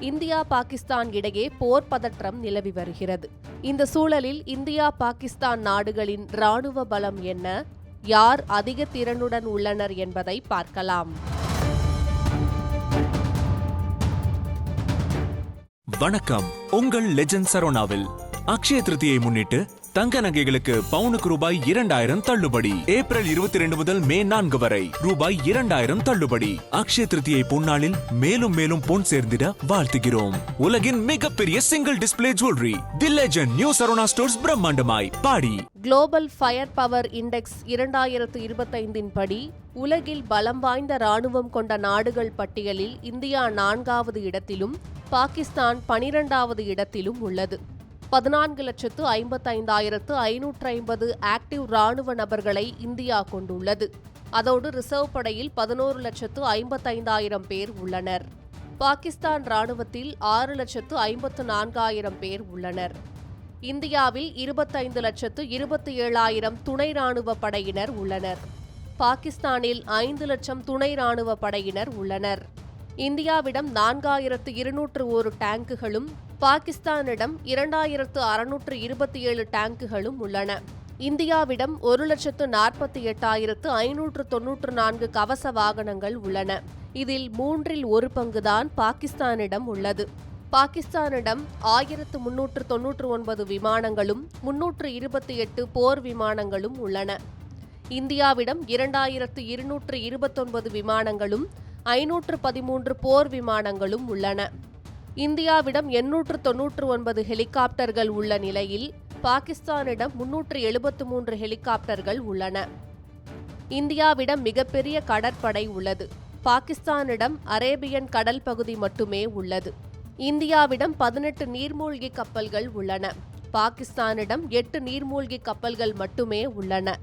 India Pakistan இடையே போர் பதற்றம் நிலவி வருகிறது. இந்த சூழலில் இந்தியா பாகிஸ்தான் நாடுகளின் ராணுவ பலம் என்ன? யார் அதிக திறனுடன் உள்ளனர் என்பதை பார்க்கலாம். வணக்கம். உங்கள் லெஜண்ட் சரோனாவில் அக்ஷய திருதியை முன்னிட்டு தங்க நகைகளுக்கு பவுனுக்கு ரூபாய் இரண்டாயிரம் தள்ளுபடி. ஏப்ரல் இருபத்தி ரெண்டு முதல் மே நான்கு வரை ரூபாய் இரண்டாயிரம் தள்ளுபடி. அக்ஷய திருதியை பொன்னாளில் மேலும் மேலும் பொன் சேர்ந்திட வாழ்த்துகிறோம். உலகின் மிகப்பெரிய single display jewellery the legend new Saravana stores பிரம்மாண்டமாய் பாடி. குளோபல் ஃபயர் பவர் இண்டெக்ஸ் இரண்டாயிரத்து இருபத்தைந்தின் படி உலகில் பலம் வாய்ந்த ராணுவம் கொண்ட நாடுகள் பட்டியலில் இந்தியா நான்காவது இடத்திலும் பாகிஸ்தான் பனிரெண்டாவது இடத்திலும் உள்ளது. பதினான்கு லட்சத்து ஐம்பத்தைந்தாயிரத்து ஐநூற்று ஐம்பது ஆக்டிவ் ராணுவ நபர்களை இந்தியா கொண்டுள்ளது. அதோடு ரிசர்வ் படையில் பதினோரு லட்சத்து ஐம்பத்தைந்தாயிரம் பேர் உள்ளனர். பாகிஸ்தான் ராணுவத்தில் ஆறு லட்சத்து ஐம்பத்து நான்காயிரம் பேர் உள்ளனர். இந்தியாவில் இருபத்தைந்து லட்சத்து இருபத்தி ஏழாயிரம் துணை ராணுவ படையினர் உள்ளனர். பாகிஸ்தானில் ஐந்து லட்சம் துணை ராணுவ படையினர் உள்ளனர். இந்தியாவிடம் நான்காயிரத்து இருநூற்று ஒரு டேங்குகளும் பாகிஸ்தானிடம் இரண்டாயிரத்து அறுநூற்று இருபத்தி ஏழு டேங்குகளும் உள்ளன. இந்தியாவிடம் ஒரு லட்சத்து நாற்பத்தி எட்டாயிரத்து ஐநூற்று தொன்னூற்று நான்கு கவச வாகனங்கள் உள்ளன. இதில் மூன்றில் ஒரு பங்குதான் பாகிஸ்தானிடம் உள்ளது. பாகிஸ்தானிடம் ஆயிரத்து முன்னூற்று தொன்னூற்று ஒன்பது விமானங்களும் முன்னூற்று இருபத்தி எட்டு போர் விமானங்களும் உள்ளன. இந்தியாவிடம் இரண்டாயிரத்து இருநூற்று இருபத்தொன்பது விமானங்களும் ஐநூற்று பதிமூன்று போர் விமானங்களும் உள்ளன. இந்தியாவிடம் எண்ணூற்று தொன்னூற்று ஒன்பது ஹெலிகாப்டர்கள் உள்ள நிலையில் பாகிஸ்தானிடம் முன்னூற்று எழுபத்து மூன்று ஹெலிகாப்டர்கள் உள்ளன. இந்தியாவிடம் மிகப்பெரிய கடற்படை உள்ளது. பாகிஸ்தானிடம் அரேபியன் கடல் பகுதி மட்டுமே உள்ளது. இந்தியாவிடம் பதினெட்டு நீர்மூழ்கி கப்பல்கள் உள்ளன. பாகிஸ்தானிடம் எட்டு நீர்மூழ்கி கப்பல்கள் மட்டுமே உள்ளன.